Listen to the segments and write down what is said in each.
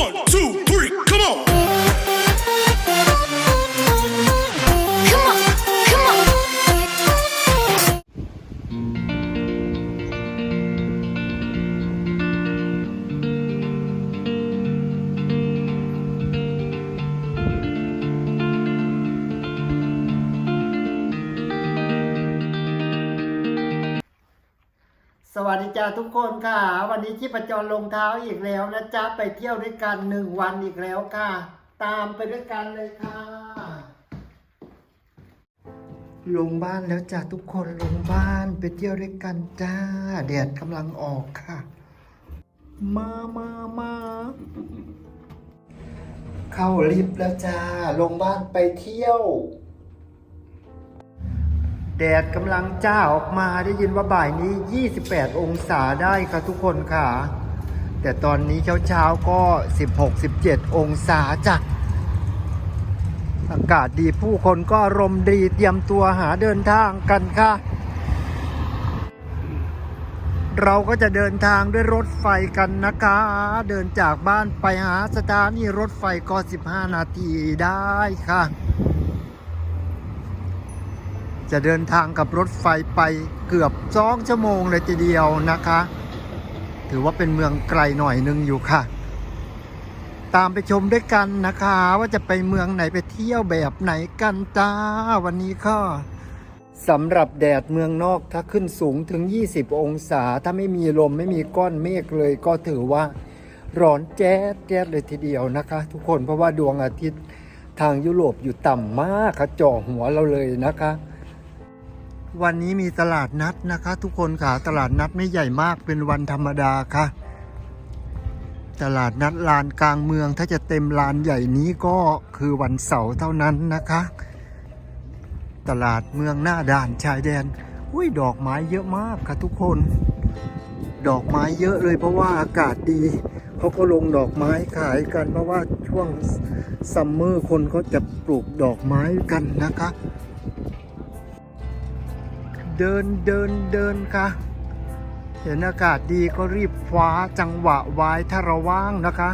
One, two, วัสดีจ้าทุกคนค่ะ วันนี้ที่ประจรลงเท้าอีกแล้วนะจ๊ะไปเที่ยวด้วยกันหนึ่งวันอีกแล้วค่ะ ตามไปด้วยกันเลยค่ะ ลงบ้านแล้วจ้ะทุกคนลงบ้านไปเที่ยวด้วยกันจ้าแดดกำลังออกค่ะ มามามาเข้าลิฟต์แล้วจ้าลงบ้านไปเที่ยว แดดกำลังจ้าออกมาได้ยินว่าบ่ายนี้ 28 องศาได้ค่ะทุกคนค่ะ แต่ตอนนี้เช้าๆก็ 16-17 องศาจ้ะอากาศดีผู้คนก็รมดีเตรียมตัวหาเดินทางกันค่ะ เราก็จะเดินทางด้วยรถไฟกันนะคะ เดินจากบ้านไปหาสถานีรถไฟก็ 15 นาทีได้ค่ะ จะเดินทางกับรถไฟไปเกือบสองชั่วโมงเลยทีเดียวนะคะ ถือว่าเป็นเมืองไกลหน่อยหนึงอยู่ค่ะ ตามไปชมด้วยกันนะคะ ว่าจะไปเมืองไหนไปเที่ยวแบบไหนกันจ้า วันนี้ก็สำหรับแดดเมืองนอกถ้าขึ้นสูงถึง 20 องศา ถ้าไม่มีลมไม่มีก้อนเมฆเลยก็ถือว่าร้อนแจ๊ดแจ๊ดเลยทีเดียวนะคะ ทุกคนเพราะว่าดวงอาทิตย์ทางยุโรปอยู่ต่ำมากค่ะจ่อหัวเราเลยนะคะ วันนี้มีตลาดนัดนะคะ ทุกคนค่ะตลาดนัดไม่ใหญ่มากเป็นวันธรรมดาค่ะ ตลาดนัดลานกลางเมืองถ้าจะเต็มลานใหญ่นี้ก็คือวันเสาร์เท่านั้นนะคะ ตลาดเมืองหน้าด่านชายแดนอุ้ยดอกไม้เยอะมากค่ะทุกคน ดอกไม้เยอะเลยเพราะว่าอากาศดีเขาก็ลงดอกไม้ขายกัน เพราะว่าช่วงซัมเมอร์คนเขาจะปลูกดอกไม้กันนะคะ เดินเดินเดินค่ะ เห็นอากาศดีก็รีบคว้าจังหวะไว้ถ้าเราว่างนะคะ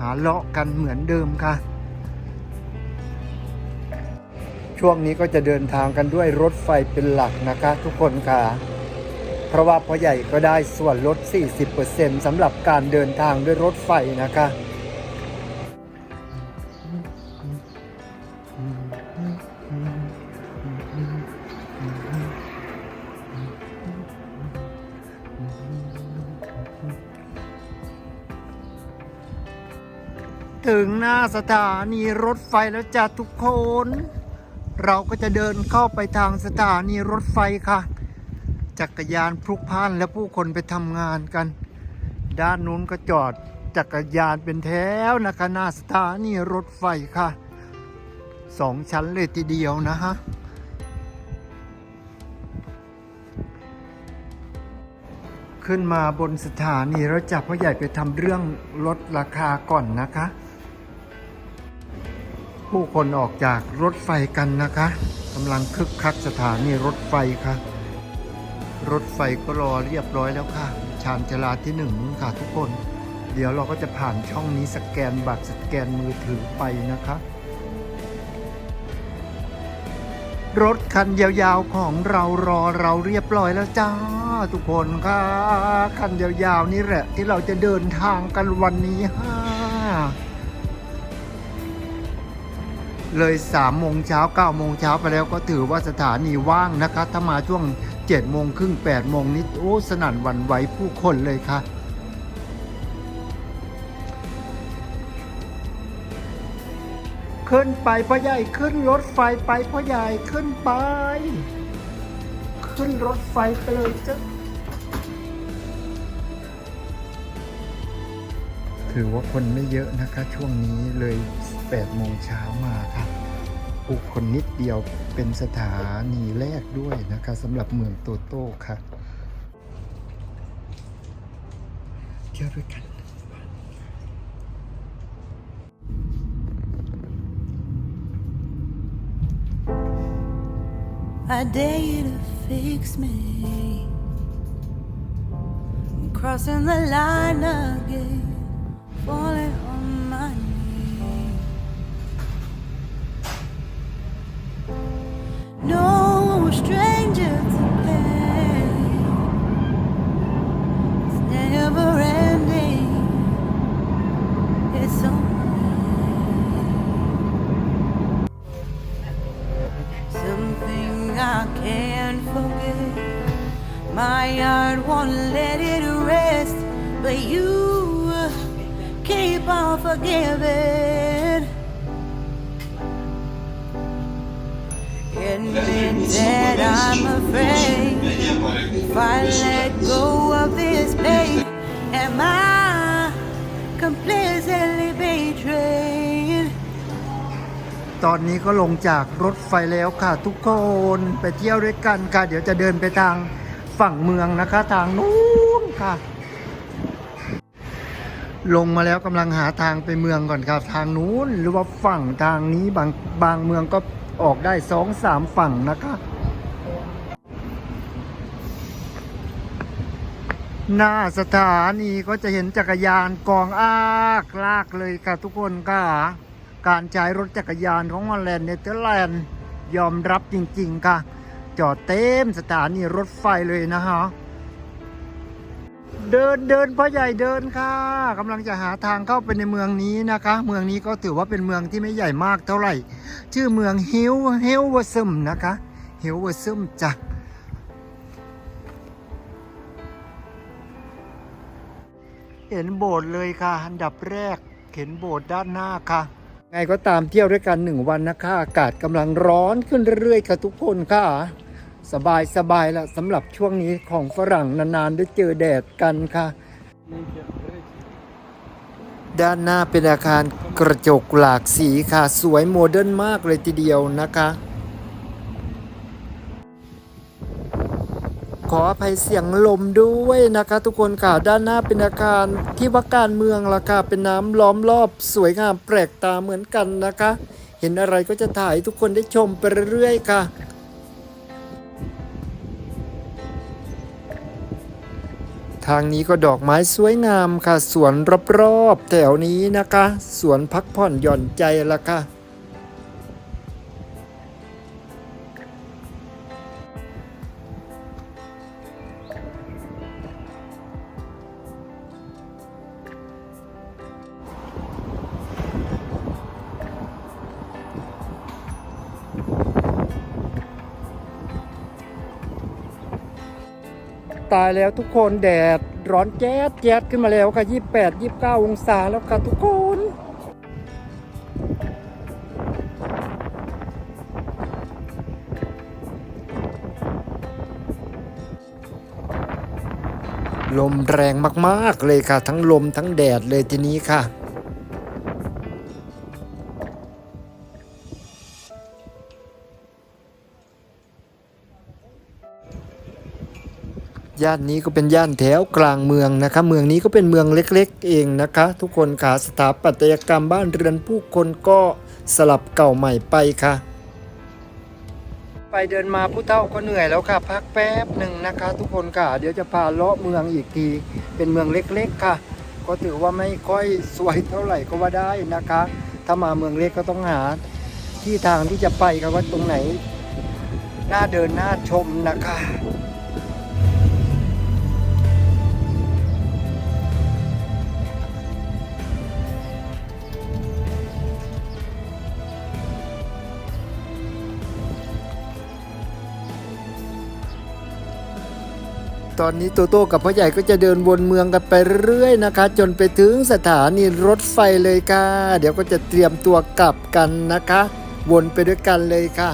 หาเลาะกันเหมือนเดิมค่ะ ช่วงนี้ก็จะเดินทางกันด้วยรถไฟเป็นหลักนะคะ ทุกคนค่ะ เพราะว่าพ่อใหญ่ก็ได้ส่วนลด 40%สำหรับการเดินทางด้วยรถไฟนะคะ ถึงหน้าสถานีรถไฟแล้วจ้ะทุกคน เราก็จะเดินเข้าไปทางสถานีรถไฟค่ะ จักรยานพลุกพล่านและผู้คนไปทำงานกัน ด้านนู้นก็จอดจักรยานเป็นแถวนะคะหน้าสถานีรถไฟค่ะสองชั้นเลยทีเดียวนะฮะขึ้นมาบนสถานีแล้วจับพ่อใหญ่ไปทำเรื่องลดราคาก่อนนะคะ ผู้คนออกจากรถไฟกันนะคะกำลังคึกคักสถานีรถไฟค่ะ รถไฟก็รอเรียบร้อยแล้วค่ะ ชานชาลาที่หนึ่งค่ะทุกคน เดี๋ยวเราก็จะผ่านช่องนี้สแกนบัตรสแกนมือถือไปนะคะ รถคันยาวๆของเรารอเราเรียบร้อยแล้วจ้าทุกคนค่ะ คันยาวๆนี่แหละที่เราจะเดินทางกันวันนี้ฮ่า เลยสามโมงเช้าเก้าโมงเช้าไปแล้วก็ถือว่าสถานีว่างนะคะ ถ้ามาช่วงเจ็ดโมงครึ่งแปดโมงนี้โอ้สนั่นวันไหวผู้คนเลยค่ะขึ้นไปพ่อใหญ่ขึ้นรถไฟไปพ่อใหญ่ขึ้นไป ขึ้นรถไฟไปเลยจ้ะถือว่าคนไม่เยอะนะคะ ช่วงนี้เลย 8โมงเช้ามาค่ะผู้คนนิดเดียวเป็นสถานีแรกด้วยนะคะสำหรับเมืองโตโต้ค่ะเที่ยวด้วยกัน I dare you to fix me. I'm crossing the line again, wanna let it rest, but you keep on forgiving. Admit that I'm afraid if I let go of this pain, am I completely betrayed? ตอนนี้ก็ลงจากรถไฟแล้วค่ะทุกคนไปเที่ยวด้วยกันค่ะ เดี๋ยวจะเดินไปทาง ฝั่งเมืองนะคะ ทางนู้นค่ะ ลงมาแล้วกำลังหาทางไปเมืองก่อนค่ะทางนู้น หรือว่าฝั่งทางนี้บางบางเมืองก็ออกได้สองสามฝั่งนะคะ หน้าสถานีก็จะเห็นจักรยานกองอากลากเลยค่ะทุกคนค่ะ การใช้รถจักรยานของฮอลแลนด์เนเธอร์แลนด์ยอมรับจริง ๆ ค่ะ จอดเต็มสถานีรถไฟเลยนะฮะ เดินเดินพ่อใหญ่เดินค่ะกำลังจะหาทางเข้าไปในเมืองนี้นะคะ เมืองนี้ก็ถือว่าเป็นเมืองที่ไม่ใหญ่มากเท่าไหร่ ชื่อเมืองฮิลเฮลวซึมนะคะฮิลวอร์ซึมจ้ะเห็นโบสถ์เลยค่ะ อันดับแรกเห็นโบสถ์ด้านหน้าค่ะ ไงก็ตามเที่ยวด้วยกันหนึ่งวันนะคะ อากาศกำลังร้อนขึ้นเรื่อยๆค่ะทุกคนค่ะ สบายสบายละสำหรับช่วงนี้ของฝรั่งนานๆ ได้เจอแดดกันค่ะ ด้านหน้าเป็นอาคารกระจกหลากสีค่ะ สวยโมเดิร์นมากเลยทีเดียวนะคะ ขออภัยเสียงลมด้วยนะคะ ทุกคนค่ะ ด้านหน้าเป็นอาคารที่ว่าการเมืองละค่ะเป็นน้ำล้อมรอบ สวยงามแปลกตาเหมือนกันนะคะ เห็นอะไรก็จะถ่ายทุกคนได้ชมไปเรื่อยๆค่ะ ทางนี้ก็ดอกไม้สวยงามค่ะ สวนรอบๆแถวนี้นะคะ สวนพักผ่อนหย่อนใจละค่ะ ตายแล้วทุกคนแดดร้อนแจ๊ดแจ๊ดขึ้นมาแล้วค่ะ28 29 องศาแล้วค่ะทุกคนลมแรงมาก ๆ เลยค่ะ ทั้งลมทั้งแดดเลยทีนี้ค่ะ ย่านนี้ก็เป็นย่านแถวกลางเมืองนะคะ เมืองนี้ก็เป็นเมืองเล็กๆ เองนะคะ ทุกคนค่ะสถาปัตยกรรมบ้านเรือนผู้คนก็สลับเก่าใหม่ไปค่ะ ไปเดินมาผู้เฒ่าก็เหนื่อยแล้วค่ะ พักแป๊บหนึ่งนะคะ ทุกคนค่ะ เดี๋ยวจะพาเลาะเมืองอีกที เป็นเมืองเล็กๆ ค่ะ ก็ถือว่าไม่ค่อยสวยเท่าไหร่ก็ว่าได้นะคะ ถ้ามาเมืองเล็กก็ต้องหาที่ทางที่จะไปกันว่าตรงไหนน่าเดินน่าชมนะคะ ตอนนี้โตโต้กับพ่อใหญ่ก็จะเดินวนเมืองกันไปเรื่อยนะคะ จนไปถึงสถานีรถไฟเลยค่ะ เดี๋ยวก็จะเตรียมตัวกลับกันนะคะ วนไปด้วยกันเลยค่ะ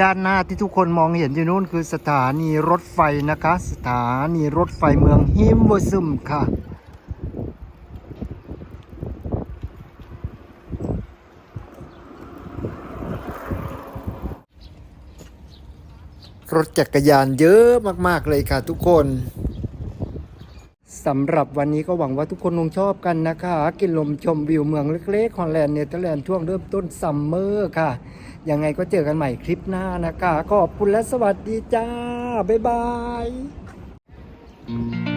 ด้านหน้าที่ทุกคนมองเห็นอยู่นู้นคือสถานีรถไฟนะคะ สถานีรถไฟเมืองฮิมเวอร์ซึมค่ะ รถจักรยานเยอะมาก ๆ เลยค่ะทุกคน สำหรับวันนี้ก็หวังว่าทุกคนคงชอบกันนะคะ กินลมชมวิวเมืองเล็กๆฮอลแลนด์เนเธอร์แลนด์ช่วงเริ่มต้นซัมเมอร์ค่ะ ยังไงก็เจอกันใหม่คลิปหน้านะคะ ขอบคุณและสวัสดีจ้า บ๊ายบาย